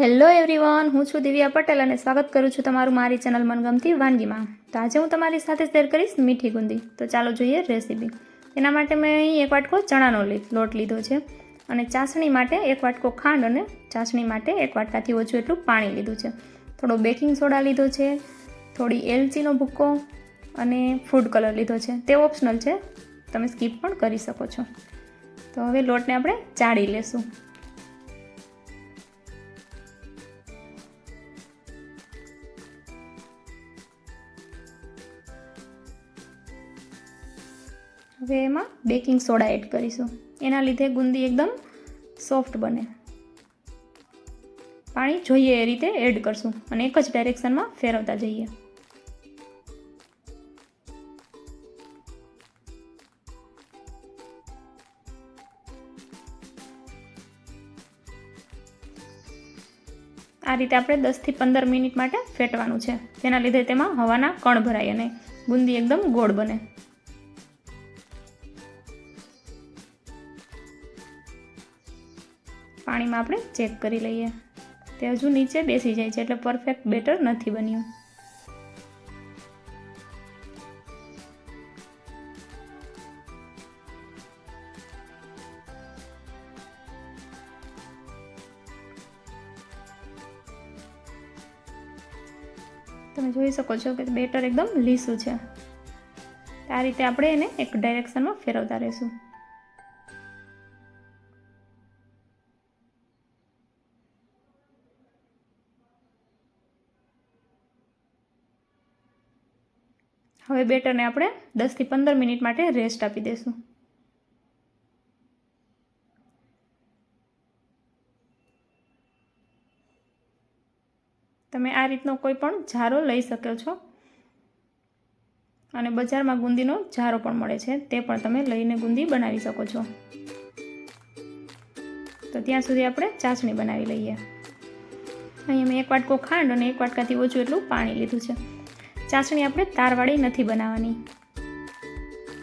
Hello everyone હું છું દિવ્યા પટેલ અને સ્વાગત કરું છું તમારું મારી ચેનલ મનગમતી વાનગીમાં. તો આજે હું તમારી સાથે શેર કરીશ મીઠી ગુંદી. તો ચાલો જોઈએ રેસીપી. એના માટે મેં અહીં એક વાટકો ચણાનો લોટ લીધો છે અને ચાસણી માટે એક વાટકો ખાંડ અને ચાસણી માટે એક વાટકાથી ઓછું એટલું પાણી લીધું છે. થોડો બેકિંગ સોડા લીધો છે, થોડી એલચીનો ભૂક્કો અને ફૂડ કલર લીધો છે. તે ઓપ્શનલ છે. તમે સ્કીપ પણ કરી શકો છો. તો હવે લોટને આપણે ચાળી લેશું. હવે એમાં બેકિંગ સોડા એડ કરીશું. એના લીધે ગુંદી એકદમ સોફ્ટ બને. પાણી જોઈએ એ રીતે એડ કરશું અને એક જ ડાયરેક્શનમાં ફેરવતા જઈએ. આ રીતે આપણે દસથી પંદર મિનિટ માટે ફેટવાનું છે. તેના લીધે તેમાં હવાના કણ ભરાય અને બુંદી એકદમ ગોળ બને. પાણીમાં આપણે ચેક કરી લઈએ. તે હજુ નીચે બેસી જાય છે, એટલે પરફેક્ટ બેટર નથી બન્યું. તમે જોઈ શકો છો કે બેટર એકદમ લીસું છે. આ રીતે આપણે એને એક ડાયરેક્શનમાં ફેરવતા રહીશું. હવે બેટરને આપણે દસથી પંદર મિનિટ માટે રેસ્ટ આપી દઈશું. તમે આ રીતનો કોઈ પણ ઝારો લઈ શકો છો. અને બજારમાં ગુંદીનો ઝારો પણ મળે છે. તે પણ તમે લઈને ગુંદી બનાવી શકો છો. તો ત્યાં સુધી આપણે ચાસણી બનાવી લઈએ. અહીંયા મેં એક વાટકો ખાંડ અને એક વાટકાથી ઓછું એટલું પાણી લીધું છે. ચાસણી આપણે તારવાળી નથી બનાવવાની.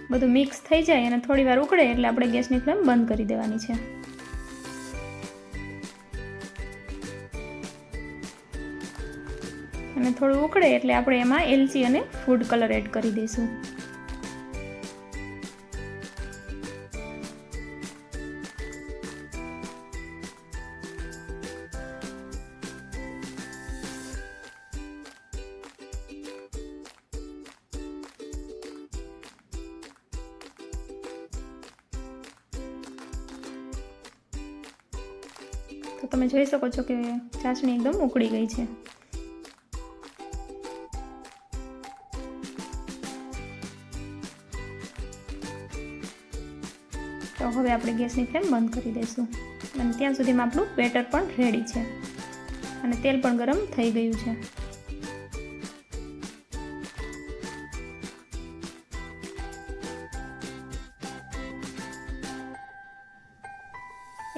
બધું મિક્સ થઈ જાય અને થોડી વાર ઉકળે એટલે આપણે ગેસની ફ્લેમ બંધ કરી દેવાની છે. અને થોડું ઉકળે એટલે આપણે એમાં એલચી અને ફૂડ કલર એડ કરી દઈશું. તો તમે જોઈ શકો છો કે ચાસણી એકદમ ઉકળી ગઈ છે. તો હવે આપણે ગેસની ફ્લેમ બંધ કરી દઈશું અને ત્યાં સુધીમાં આપણું બેટર પણ રેડી છે. અને તેલ પણ ગરમ થઈ ગયું છે.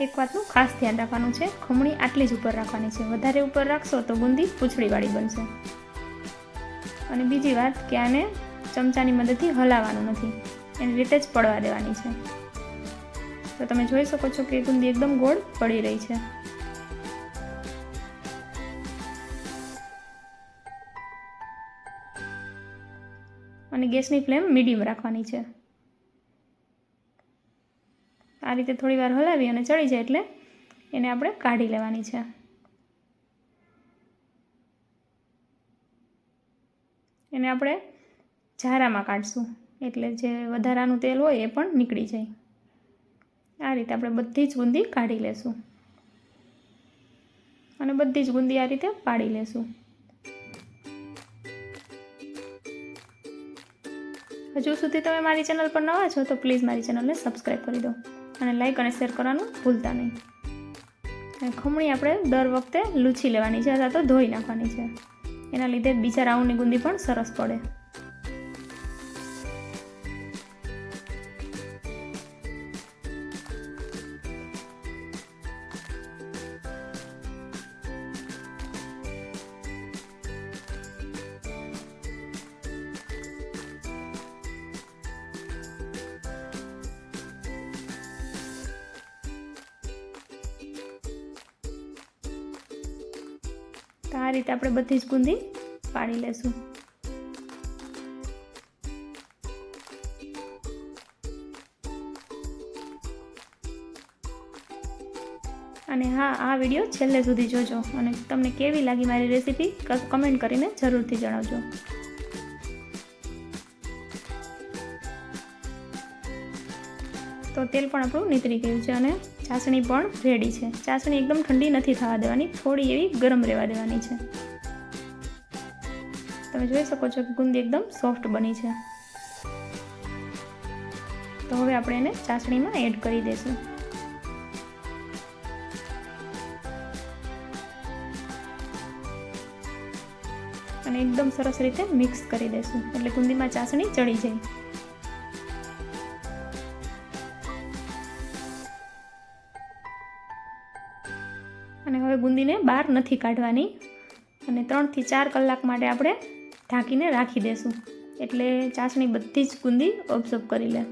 એક વાતનું ખાસ ધ્યાન રાખવાનું છે. ખમણી આટલી જ ઉપર રાખવાની છે. વધારે ઉપર રાખશો તો બુંદી પૂંછડીવાળી બનશે. અને બીજી વાત કે આને ચમચાની મદદથી હલાવવાનું નથી. એને રીતે જ પડવા દેવાની છે. તો તમે જોઈ શકો છો કે ગુંદી એકદમ ગોળ પડી રહી છે. અને ગેસની ફ્લેમ મીડિયમ રાખવાની છે. આ રીતે થોડી વાર હલાવી અને ચડી જાય એટલે એને આપણે કાઢી લેવાની છે. એને આપણે ઝારામાં કાઢશું. એટલે જે વધારાનું તેલ હોય એ પણ નીકળી જાય. આ રીતે આપણે બધી જ ગુંદી કાઢી લેશું. અને બધી જ ગુંદી આ રીતે પાડી લેશું. હજુ સુધી તમે મારી ચેનલ પર નવા છો, તો પ્લીઝ મારી ચેનલને સબસ્ક્રાઈબ કરી દો અને લાઈક અને શેર કરવાનું ભૂલતા નહીં. અને ખમણી આપણે દર વખતે લૂછી લેવાની છે અથવા તો ધોઈ નાખવાની છે. એના લીધે બીજા રાઉન્ડની ગુંદી પણ સરસ પડે. આ રીતે આપણે બધી જ ગુંદી પાડી લેશું. અને હા, આ વીડિયો છેલ્લે સુધી જોજો અને તમને કેવી લાગી મારી રેસીપી કમેન્ટ કરીને જરૂરથી જણાવજો. તો તેલ પણ આપણું નીતરી ગયું છે અને ચાસણી પણ રેડી છે. ચાસણી એકદમ ઠંડી નથી થવા દેવાની, થોડી એવી ગરમ રહેવા દેવાની છે. તમે જોઈ શકો છો કે ગુંદી એકદમ સોફ્ટ બની છે. તો હવે આપણે એને ચાસણીમાં એડ કરી દઈશું અને એકદમ સરસ રીતે મિક્સ કરી દઈશું એટલે ગુંદીમાં ચાસણી ચડી જાય. અને હવે બુંદીને બહાર નથી કાઢવાની. અને ત્રણથી ચાર કલાક માટે આપણે ઢાંકીને રાખી દેશું. એટલે ચાસણી બધી જ ગુંદી ઓબ્ઝર્વ કરી લે.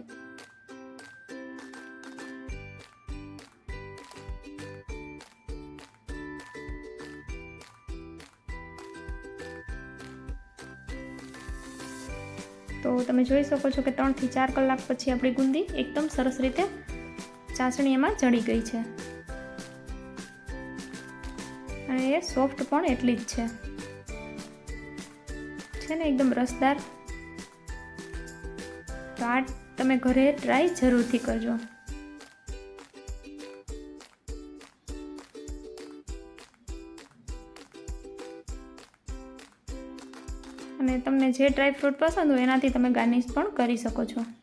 તો તમે જોઈ શકો છો કે ત્રણથી ચાર કલાક પછી આપણી ગુંદી એકદમ સરસ રીતે ચાસણી એમાં ચડી ગઈ છે. અને એ સોફ્ટ પણ એટલી જ છે. છે ને એકદમ રસદાર. તો આ તમે ઘરે ટ્રાય જરૂરથી કરજો. અને તમને જે ડ્રાય ફ્રૂટ પસંદ હોય એનાથી તમે ગાર્નિશ પણ કરી શકો છો.